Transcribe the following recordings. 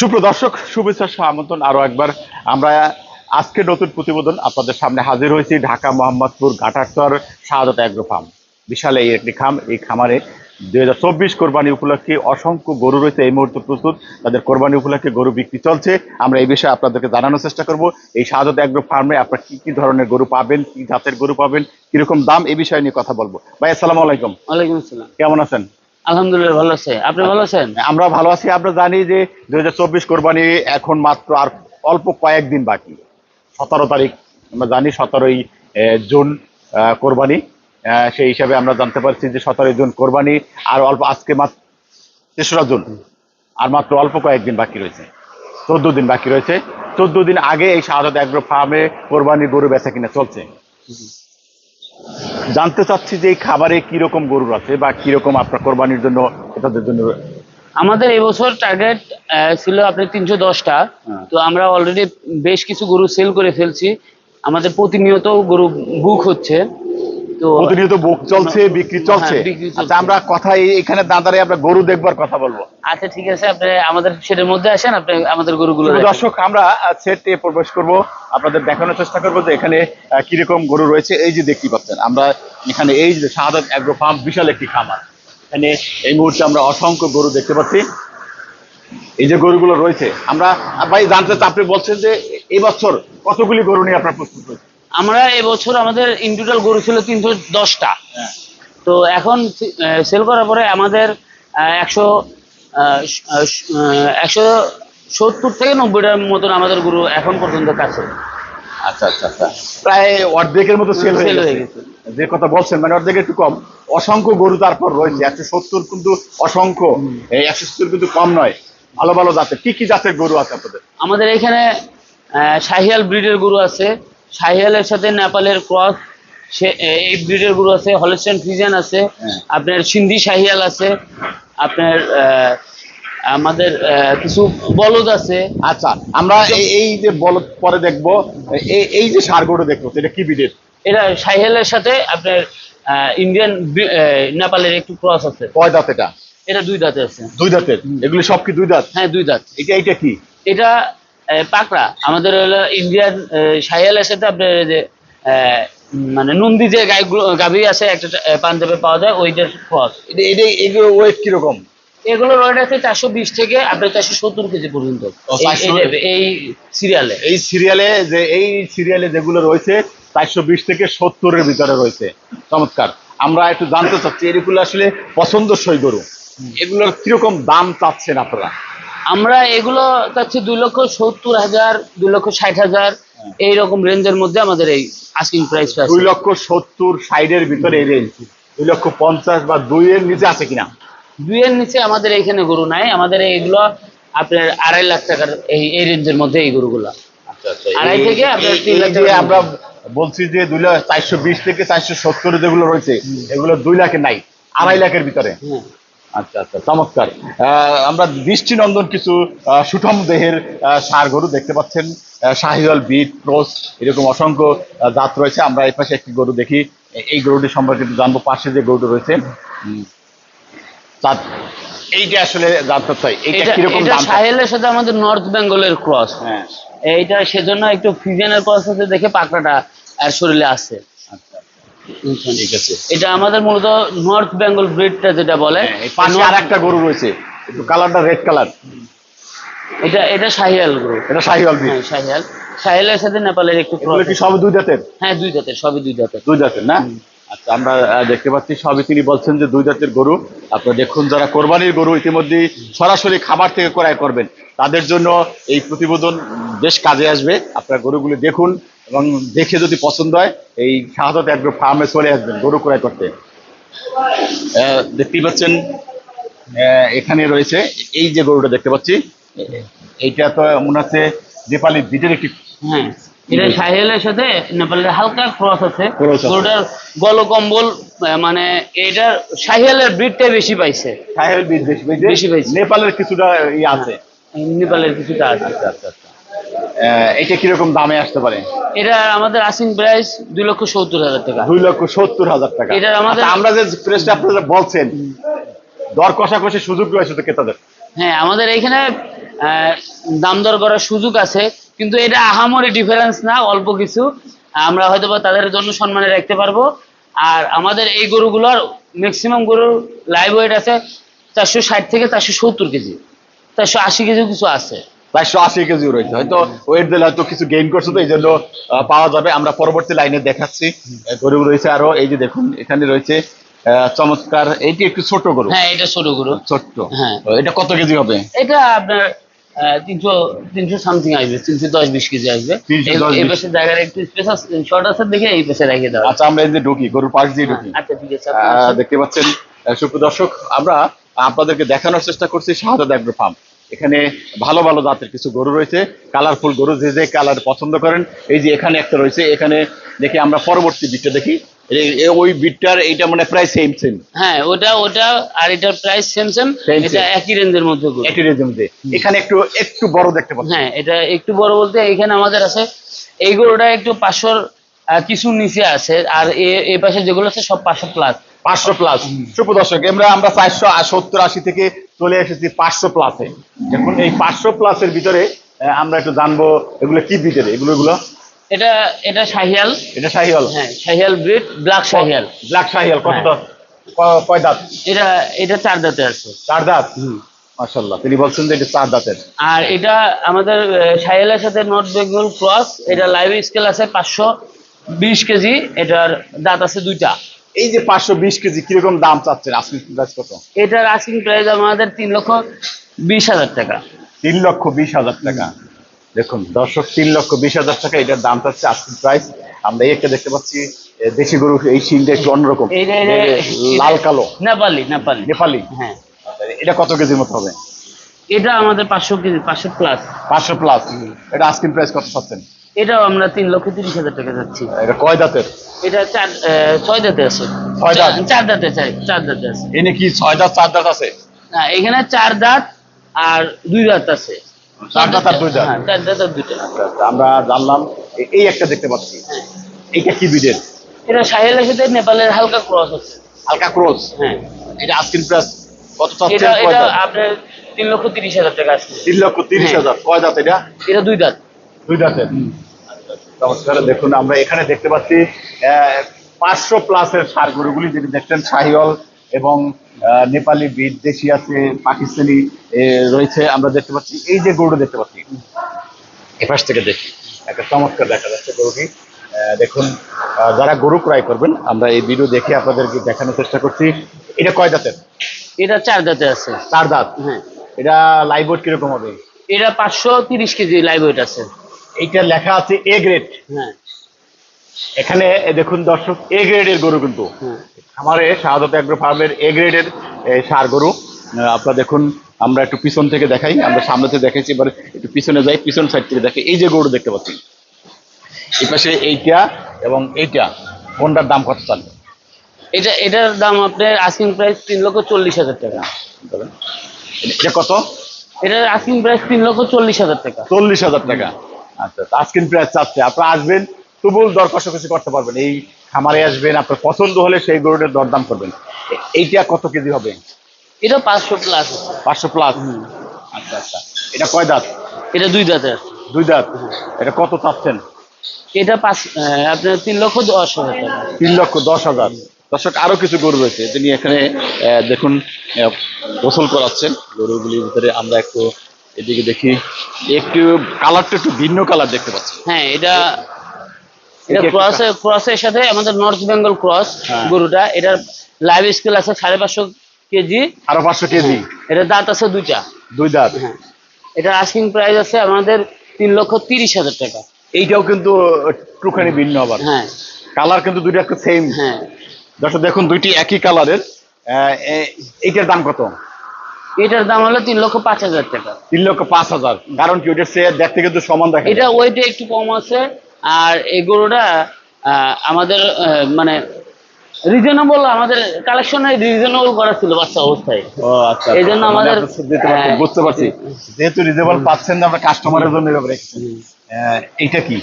সুপ্রদর্শক শুভেচ্ছা আমন্ত্রণ আরও একবার। আমরা আজকে নতুন প্রতিবেদন আপনাদের সামনে হাজির হয়েছি ঢাকা মোহাম্মদপুর ঘাটারচর শাহাদত অ্যাগ্রো ফার্ম। বিশাল এই একটি খাম এই খামারে দুই হাজার চব্বিশ কোরবানি উপলক্ষে অসংখ্য গরু রয়েছে। এই মুহূর্তে প্রস্তুত তাদের কোরবানি উপলক্ষে গরু বিক্রি চলছে। আমরা এই বিষয়ে আপনাদেরকে জানানোর চেষ্টা করব এই শাহাদত অ্যাগ্রো ফার্মে আপনারা কি কি ধরনের গরু পাবেন কি জাতের গরু পাবেন কীরকম দাম এই বিষয় নিয়ে কথা বলব। ভাই আসসালামু আলাইকুম। ওয়ালাইকুম আসসালাম। কেমন আছেন? আলহামদুলিল্লাহ, ভালো আছে। আপনি ভালো আছেন? আমরা ভালো আছি। আমরা জানি যে কোরবানি এখন মাত্র আর অল্প কয়েকদিন বাকি। সতেরো তারিখ, আমরা জানি সতেরোই জুন কোরবানি। সেই হিসাবে আমরা জানতে পারছি যে সতেরোই জুন কোরবানি, আর অল্প আজকে মাত্র তেসরা জুন। আর মাত্র অল্প কয়েকদিন বাকি রয়েছে। চোদ্দ দিন বাকি রয়েছে। চোদ্দ দিন আগে এই অ্যাগ্রো ফার্মে কোরবানি গরু বেচা কিনা চলছে। জানতে চাচ্ছি যে এই খাবারে কীরকম গরু আছে বা কীরকম আপনার কোরবানির জন্য তাদের জন্য? আমাদের এবছর টার্গেট ছিল আপনি তিনশো দশটা। হ্যাঁ। তো আমরা অলরেডি বেশ কিছু গরু সেল করে ফেলছি। আমাদের প্রতিনিয়ত গরু বুক হচ্ছে। প্রতিনিয়ত বুক চলছে বিক্রি চলছে। হ্যাঁ, বিক্রি চলছে। আচ্ছা আমরা কথা এখানে দাঁড়ারে আমরা গরু দেখবার কথা বলব। আচ্ছা ঠিক আছে আপনি আমাদের সেটার মধ্যে আসেন আপনি আমাদের গরুগুলো দর্শক আমরা সেটে প্রবেশ করব। আপনাদের দেখানোর চেষ্টা করব যে এখানে কীরকম গরু রয়েছে। এই যে দেখতে পাচ্ছেন আমরা এখানে এই যে শাহাদত অ্যাগ্রো ফার্ম বিশাল একটি খামার। এখানে এই মুহূর্তে আমরা অসংখ্য গরু দেখতে পাচ্ছি। এই যে গরুগুলো রয়েছে আমরা ভাই জানতে আপনি বলছেন যে এই বছর কতগুলি গরু নিয়ে আপনার প্রস্তুত রয়েছে আমরা এবছর আমাদের ইন টোটাল গরু ছিল তিনশো দশটা। তো এখন সেল করার পরে আমাদের একশো একশো সত্তর থেকে নব্বইটার মতন আমাদের গরু এখন পর্যন্ত কাছে। আচ্ছা আচ্ছা আচ্ছা। প্রায় অর্ধেকের মতো সেল হয়ে গেছে। যে কথা বলছেন মানে অর্ধেক একটু কম। অসংখ্য গরু তারপর রয়েছে। একশো সত্তর কিন্তু অসংখ্য। এই একশো সত্তর কিন্তু কম নয়। ভালো ভালো জাতের। কি কি জাতের গরু আছে আপনাদের? আমাদের এখানে আহ, শাহিয়াল ব্রিডের গরু আছে। শাহিয়ালের সাথে নেপালের ক্রস সে এই ব্রিডের গরু আছে হলস্টেন ফ্রিজিয়ান আছে হ্যাঁ। আপনার সিন্ধি শাহিয়াল আছে আপনার আমাদের কিছু বলদ আছে। আচ্ছা আমরা এই যে বল পরে দেখব এই যে সার গরু দেখব এটা কি বিডের এটা শাহিয়ালের সাথে আপনার ইন্ডিয়ান নেপালের একটু ক্রস আছে। কয় দাঁত এটা? এটা দুই দাঁতে আছে। দুই দাঁতের? এগুলি সব কি দুই দাঁত? হ্যাঁ দুই দাঁত। এটা এটা কি? এটা পাকড়া। আমাদের হলো ইন্ডিয়ান শাহিয়ালের সাথে আপনার যে মানে নন্দী যে গাই গাভী আছে একটা পাঞ্জাবে পাওয়া যায় ওইটার ক্রস এটা এটা এগুলো ওয়েট কীরকম? এগুলোর ওয়েট আছে চারশো বিশ থেকে আপনার চারশো সত্তর কেজি পর্যন্ত। এই- 400 এই type-এর, এই সিরিয়ালে এই সিরিয়ালে যে এই সিরিয়ালে যেগুলো রয়েছে চারশো বিশ থেকে সত্তরের ভিতরে রয়েছে। চমৎকার। আমরা একটু জানতে চাচ্ছি এগুলো আসলে পছন্দসই গরু। এগুলোর কীরকম দাম চাচ্ছেন আপনারা? আমরা এগুলো চাচ্ছি দুই লক্ষ সত্তর হাজার দুই লক্ষ ষাট হাজার এইরকম রেঞ্জের মধ্যে আমাদের এই আস্কিং প্রাইস দুই লক্ষ সত্তর সাইডের ভিতরে এই রেঞ্জ দুই লক্ষ পঞ্চাশ বা দুইয়ের নিচে আছে কিনা? দুইয়ের নিচে আমাদের এইখানে গরু নাই। আমাদের এইগুলো আপনার আড়াই লাখ টাকার এই এই রেঞ্জের মধ্যে এই গরুগুলো। আচ্ছা আচ্ছা। আড়াই থেকে আপনার তিন লাখ টাকার আমরা বলছি যে দুই লাখ চারশো বিশ থেকে চারশো সত্তর যেগুলো রয়েছে এগুলো দুই লাখের নাই আড়াই লাখের ভিতরে। হ্যাঁ। আচ্ছা আচ্ছা চমৎকার। আমরা দৃষ্টিনন্দন কিছু সুঠম দেহের গরু দেখতে পাচ্ছেন। শাহিওয়াল বিট ক্রস এরকম অসংখ্য জাত রয়েছে। আমরা এই পাশে একটি গরু দেখি। এই গরুটি সম্পর্কে একটু জানব। পাশে যে গরুটি রয়েছে। এইটা আসলে জানতে চাই। এটা কীরকম দাম সাহেলের সাথে আমাদের নর্থ বেঙ্গলের ক্রস। হ্যাঁ। এইটা সেজন্য একটু ফিজিয়ানের ক্রস আছে দেখে পাকড়াটা আর শরীরে আছে? ঠিক আছে এটা আমাদের মূলত নর্থ বেঙ্গল ব্রিডটা যেটা বলে হ্যাঁ, পাশে আর একটা গরু রয়েছে। কালারটা রেড কালার এটা এটা শাহিয়াল গরু। এটা শাহিওয়াল বিট হ্যাঁ শাহিয়াল। শাহিয়ালের সাথে নেপালের একটু কি সব দুই জাতের? হ্যাঁ দুই জাতের সবই দুই জাতের। দুই দাঁতের না? আচ্ছা আমরা দেখতে পাচ্ছি সবই তিনি বলছেন যে দুই জাতের গরু। আপনারা দেখুন যারা কোরবানির গরু ইতিমধ্যে সরাসরি খাবার থেকে ক্রয় করবেন তাদের জন্য এই প্রতিবেদন বেশ কাজে আসবে। আপনারা গরুগুলি দেখুন এবং দেখে যদি পছন্দ হয় এই শাহাদত অ্যাগ্রো ফার্মে চলে আসবেন গরু ক্রয় করতে। দেখতেই পাচ্ছেন এখানে রয়েছে এই যে গরুটা দেখতে পাচ্ছি এইটা তো মনে হচ্ছে নেপালি বিটের একটি হ্যাঁ এটা সাথে নেপালের হালকা ক্রস আছে। গরুটার গলকম্বল মানে এটার ব্রিডটাই বেশি পাইছে। সাহেল বীজ বেশি বেশি বেশি পেয়েছে। নেপালের কিছুটা আছে। নেপালের কিছুটা আছে। আচ্ছা আচ্ছা আচ্ছা। এটা কীরকম দামে আসতে পারে? এটা আমাদের আসিং প্রাইস দুই লক্ষ সত্তর হাজার টাকা। দুই লক্ষ সত্তর হাজার টাকা। এটার আমাদের- আচ্ছা, আমরা যে প্রেসটা আপনারা বলছেন দর কষাকষি সুযোগ রয়েছে তো ক্রেতাদের? হ্যাঁ আমাদের এখানে দাম দর করার সুযোগ আছে কিন্তু এটা আহামরি ডিফারেন্স না অল্প কিছু। আমরা হয়তো বা তাদের জন্য সম্মানে রাখতে পারব। আর আমাদের এই গরুগুলোর ম্যাক্সিমাম গরুর লাইভ ওয়েট আছে চারশো ষাট থেকে চারশো সত্তর কেজি। চারশো আশি কেজি কিছু আছে। চারশো আশি কেজি রয়েছে। হয়তো ওয়েট দিলে হয়তো কিছু গেইন করছে তো এই জন্য পাওয়া যাবে। আমরা পরবর্তী লাইনে দেখাচ্ছি। গরু রয়েছে আরও এই যে দেখুন এখানে রয়েছে চমৎকার এইটি একটু ছোট গরু। হ্যাঁ এটা ছোট গরু। ছোট্ট। হ্যাঁ। এটা কত কেজি হবে? এটা আপনার তিনশো তিনশো সামথিং আসবে তিনশো দশ বিশ কেজি আসবে। এই- এই 20 পাশে জায়গার একটু স্পেস শর্ট আছে দেখে এই পাশে রেখে দেওয়া আচ্ছা আমরা এই যে ঢুকি গরুর পাশ দিয়ে ঢুকি। আচ্ছা ঠিক আছে দেখতে পাচ্ছেন আহ, দর্শক আমরা আপনাদেরকে দেখানোর চেষ্টা করছি শাহাদাত অ্যাগ্রো ফার্ম। এখানে ভালো ভালো জাতের কিছু গরু রয়েছে। কালারফুল গরু যে যে কালার পছন্দ করেন। এই যে এখানে একটা রয়েছে এখানে দেখি আমরা পরবর্তী বিটটা দেখি। ওই বিটটার এইটা মানে প্রায় সেম সেম হ্যাঁ ওটা ওটা আর এটার প্রাইস সেম সেম এটা একই রেঞ্জের মধ্যে। একই রেজমে এখানে একটু একটু বড় দেখতে পাচ্ছি। হ্যাঁ এটা একটু বড় বলতে এখানে আমাদের আছে। এই গরুটা একটু পাঁচশোর কিছু নিচে আছে আর এ- এই পাশে যেগুলো আছে সব পাঁচশো প্লাস পাঁচশো প্লাস সুপ্রিয় দর্শক আমরা আমরা চারশো সত্তর আশি থেকে চলে এসেছি পাঁচশো প্লাসে দেখুন এই পাঁচশো প্লাসের ভিতরে আমরা একটু জানব এগুলো কি ভিতরে এগুলো এগুলো? এটা এটা শাহিয়াল। এটা শাহিওয়াল হ্যাঁ Sahiwal breed black Sahiwal. Black Sahiwal কত হ্যাঁ। কয় দাঁত? এটা এটা চার দাঁতে আছে। চার দাঁত? মাশাল্লাহ তিনি বলছেন যে এটা চার দাঁতের। আর এটা আমাদের শাহিয়ালের সাথে নর্থ বেঙ্গল ক্রস এটা লাইভ স্কেল আছে পাঁচশো। বিশ কেজি এটার দাঁত আছে দুইটা। এই যে পাঁচশো বিশ কেজি কীরকম দাম চাচ্ছেন আজকে প্রাইস কত? এটার আস্কিং প্রাইস আমাদের তিন লক্ষ বিশ হাজার টাকা। তিন লক্ষ বিশ হাজার টাকা। দেখুন দর্শক তিন লক্ষ বিশ হাজার টাকা এটার দাম চাচ্ছে আজকের প্রাইস আমরা একটা দেখতে পাচ্ছি দেশি গরু এই সিংটা একটু অন্যরকম। লাল কালো। নেপালি নেপালি। নেপালি? হ্যাঁ। এটা কত কেজির মতো হবে? এটা আমাদের পাঁচশো কেজি পাঁচশো প্লাস পাঁচশো প্লাস এটা আজকের প্রাইস কত চাচ্ছেন? এটাও আমরা তিন লক্ষ তিরিশ হাজার টাকা যাচ্ছি। এটা কয় দাঁতের? এটা চার ছয় দাঁতে আছে। ছয় দাঁত? চার- দাঁতে চাই চার দাঁতে আছে। এনে কি ছয় দাঁত চার দাঁত আছে? না এখানে চার দাঁত আর দুই দাঁত আছে। চার দাঁত আর দুই দাঁত? হ্যাঁ চার দাঁত আর দুইটা। আচ্ছা, আচ্ছা, আমরা জানলাম এই একটা দেখতে পাচ্ছি। হ্যাঁ। এইটা কি বিডের এটা সাহেলের সাথে নেপালের হালকা ক্রস আছে। হালকা ক্রস? হ্যাঁ। এটা আজকের প্রাইস কত এটা? আপনার তিন লক্ষ তিরিশ হাজার টাকা আছে তিন লক্ষ তিরিশ হ্যাঁ। হাজার কয় দাঁত এটা? এটা দুই দাঁত। দুই দাঁতের নমস্কার দেখুন আমরা এখানে দেখতে পাচ্ছি পাঁচশো প্লাসের সার গরুগুলি যেটি দেখছেন শাহিওল এবং নেপালি বিট দেশি আছে পাকিস্তানি রয়েছে। আমরা দেখতে পাচ্ছি এই যে গরু দেখতে পাচ্ছি এপাশ থেকে দেখি। একটা চমৎকার দেখা যাচ্ছে গরুটি। দেখুন যারা গরু ক্রয় করবেন আমরা এই ভিডিও দেখে আপনাদেরকে দেখানোর চেষ্টা করছি। এটা কয় দাঁতের এটা চার দাঁতে আছে। চার দাঁত? হ্যাঁ। এটা লাইভ ওয়েট কীরকম হবে? এটা পাঁচশো তিরিশ কেজি লাইভ ওয়েট আছে। এইটা লেখা আছে এ গ্রেড হ্যাঁ। এখানে দেখুন দর্শক এ গ্রেডের গরু কিন্তু। হ্যাঁ। আমারে শাহাদত অ্যাগ্রো ফার্মের এ গ্রেডের সার গরু। আপনারা দেখুন আমরা একটু পিছন থেকে দেখাই আমরা সামনে থেকে দেখাইছি এবার একটু পিছনে যাই পিছন সাইড থেকে দেখে। এই যে গরু দেখতে পাচ্ছি এই পাশে এইটা এবং এইটা কোনটার দাম কত চাল এটা এটার দাম আপনার আস্কিং প্রাইস তিন লক্ষ চল্লিশ হাজার টাকা। এটা কত? এটার আস্কিং প্রাইস তিন লক্ষ চল্লিশ হাজার টাকা। চল্লিশ হাজার টাকা। আচ্ছা আজকিন প্রাইস চাচ্ছে আপনারা আসবেন তুবুল দর কষাকষি করতে পারবেন। এই খামারে আসবেন আপনার পছন্দ হলে সেই গরুটার দরদাম করবেন। এইটা কত কেজি হবে? এটা পাঁচশো প্লাস পাঁচশো প্লাস আচ্ছা আচ্ছা। এটা কয় দাঁত? এটা দুই দাঁতের। দুই দাঁত? এটা কত চাচ্ছেন? এটা পাঁচ আপনার তিন লক্ষ দশ হাজার তিন লক্ষ দশ হাজার। দর্শক আরও কিছু গরু রয়েছে তিনি এখানে আহ, দেখুন গোসল করাচ্ছেন। গরুগুলির ভিতরে আমরা একটু এদিকে দেখি একটু কালারটা একটু ভিন্ন কালার দেখতে পাচ্ছি। হ্যাঁ এটা এটা ক্রসে ক্রসের সাথে আমাদের নর্থ বেঙ্গল ক্রস। গরুটা। এটার লাইভ স্কেল আছে সাড়ে পাঁচশো কেজি। আরও পাঁচশো কেজি। এটা দাঁত আছে দুইটা। দুই দাঁত। হ্যাঁ। এটার আস্কিং প্রাইস আছে আমাদের তিন লক্ষ তিরিশ হাজার টাকা। এইটাও কিন্তু একটুখানি ভিন্ন আবার। হ্যাঁ। কালার কিন্তু দুইটা একটু সেম হ্যাঁ। দর্শক দেখুন দুইটি একই কালারের এইটার দাম কত? এটার দাম হলো তিন লক্ষ পাঁচ হাজার টাকা। তিন লক্ষ পাঁচ হাজার। কারণ কি দেখতে কিন্তু সমান দেখা এটা ওয়েটে একটু কম আছে আর এই গরুটা আমাদের মানে রিজনেবল আমাদের কালেকশনে রিজনেবল করা ছিল বাচ্চা অবস্থায়। ও আচ্ছা এই জন্য আমাদের- হ্যাঁ। বুঝতে পারছি। যেহেতু রিজনেবল পাচ্ছেন না আমরা কাস্টমারের জন্য রেখেছি। আহ, কি?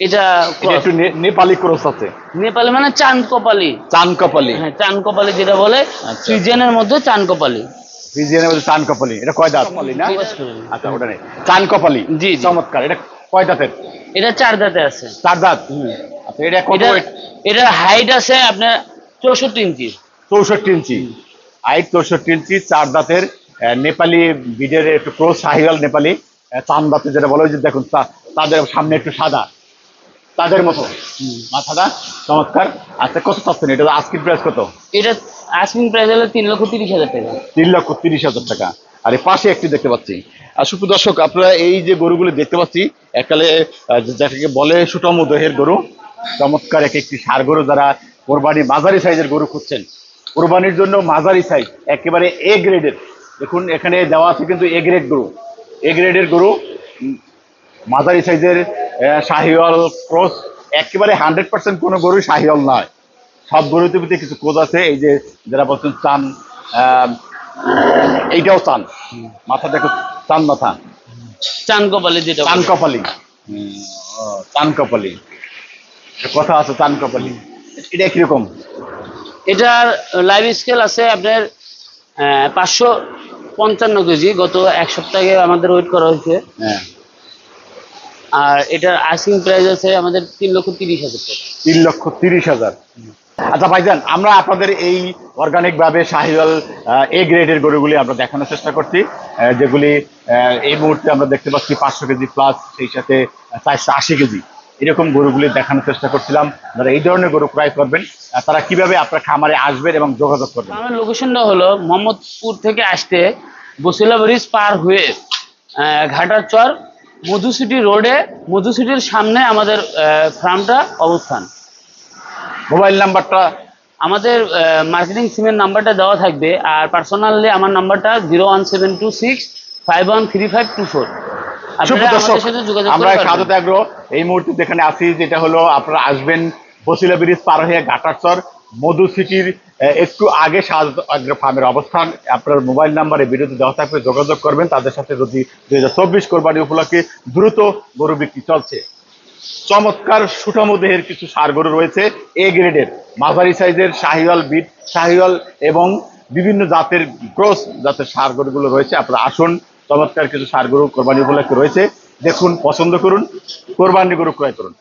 এটা এটা একটু নেপালি ক্রস আছে। নেপালে মানে চাঁদ কপালি। চান কপালি। হ্যাঁ চাঁদ কপালি যেটা বলে আচ্ছা। সিজনের মধ্যে চান কপালি। ফিজিয়ানের মধ্যে চান কপালি। এটা কয় দাঁত? না? আচ্ছা ওটা নেই। চান কপালি। জি। চমৎকার। এটা কয় দাঁতের? এটা চার দাঁতে আছে। চার দাঁত? আচ্ছা এটা কত এটা হাইট আছে আপনার চৌষট্টি ইঞ্চি। চৌষট্টি ইঞ্চি। হাইট চৌষট্টি ইঞ্চি চার দাঁতের নেপালি বিডের একটু ক্রোস সাহিওয়াল নেপালি চান দাঁতে যেটা বলো যে দেখুন তাদের সামনে একটু সাদা। তাদের মতো। মাথাটা চমৎকার। আচ্ছা কত চাচ্ছেন? এটা আজকের প্রাইস কত? এটা আস্কিং প্রাইস হলো তিন লক্ষ তিরিশ হাজার টাকা। তিন লক্ষ তিরিশ হাজার টাকা। আর এই পাশে একটি দেখতে পাচ্ছি। আর সুপ্রিয় দর্শক আপনারা এই যে গরুগুলো দেখতে পাচ্ছি এককালে যেটাকে বলে সুটম দেহের গরু চমৎকার এক একটি সার গরু যারা কোরবানি মাঝারি সাইজের গরু খুঁজছেন। কোরবানির জন্য মাঝারি সাইজ একেবারে এ গ্রেডের দেখুন এখানে দেওয়া আছে কিন্তু এ গ্রেড গরু। এ গ্রেডের গরু মাঝারি সাইজের শাহিওয়াল ক্রস একেবারে হান্ড্রেড পার্সেন্ট কোনো গরু শাহিওয়াল নয়। সব গরুতে ভিতরে কিছু কোজ আছে এই যে যারা বলছেন চান এইটাও চান। মাথা দেখো চান মাথা। চান কপালে যেটা চান কপালি। চান কপালি। কথা আছে চান কপালি। এটা কীরকম এটার লাইভ স্কেল আছে আপনার পাঁচশো পঞ্চান্ন কেজি। গত এক সপ্তাহে আমাদের ওয়েট করা হয়েছে। হ্যাঁ। আর এটার আস্কিং প্রাইস আছে আমাদের তিন লক্ষ তিরিশ হাজার টাকা। তিন লক্ষ তিরিশ হাজার। আচ্ছা ভাইজান আমরা আপনাদের এই অর্গানিক ভাবে শাহিওয়াল এ গ্রেডের গরুগুলি আমরা দেখানোর চেষ্টা করছি যেগুলি এই মুহূর্তে আমরা দেখতে পাচ্ছি পাঁচশো কেজি প্লাস সেই সাথে চারশো আশি কেজি। এরকম গরুগুলি দেখানোর চেষ্টা করছিলাম। যারা এই ধরনের গরু ক্রয় করবেন। তারা কীভাবে আপনার খামারে আসবেন এবং যোগাযোগ করবেন? আমার লোকেশনটা হলো মোহাম্মদপুর থেকে আসতে বসিলা ব্রিজ পার হয়ে ঘাটার চর মধু সিটি রোডে মধুসিটির সামনে আমাদের ফার্মটা অবস্থান। মোবাইল নাম্বারটা? আমাদের মার্কেটিং সিমের নাম্বারটা দেওয়া থাকবে আর পার্সোনালি আমার নাম্বারটা zero one seven two six five one three five two four. আমরা পারবেন। আগ্রহ এই মুহূর্তে যেখানে আছি যেটা হলো আপনারা আসবেন বসিলা ব্রিজ পার হয়ে ঘাটারচর। মধু সিটির একটু আগে আগ্রহ ফার্মের অবস্থান। আপনার মোবাইল নাম্বারে ভিডিওতে দেওয়া থাকবে যোগাযোগ করবেন। তাদের সাথে যদি দুই হাজার চব্বিশ কোরবানি উপলক্ষে দ্রুত গরু বিক্রি চলছে। চমৎকার সুঠাম দেহের কিছু সার গরু রয়েছে। এ গ্রেডের মাঝারি সাইজের শাহিওয়াল বিট, শাহিওয়াল এবং বিভিন্ন জাতের ক্রস জাতের সার গরুগুলো রয়েছে। আপনারা আসুন, চমৎকার কিছু সার গরু কোরবানি উপলক্ষে রয়েছে। দেখুন, পছন্দ করুন, কোরবানি গরু ক্রয় করুন।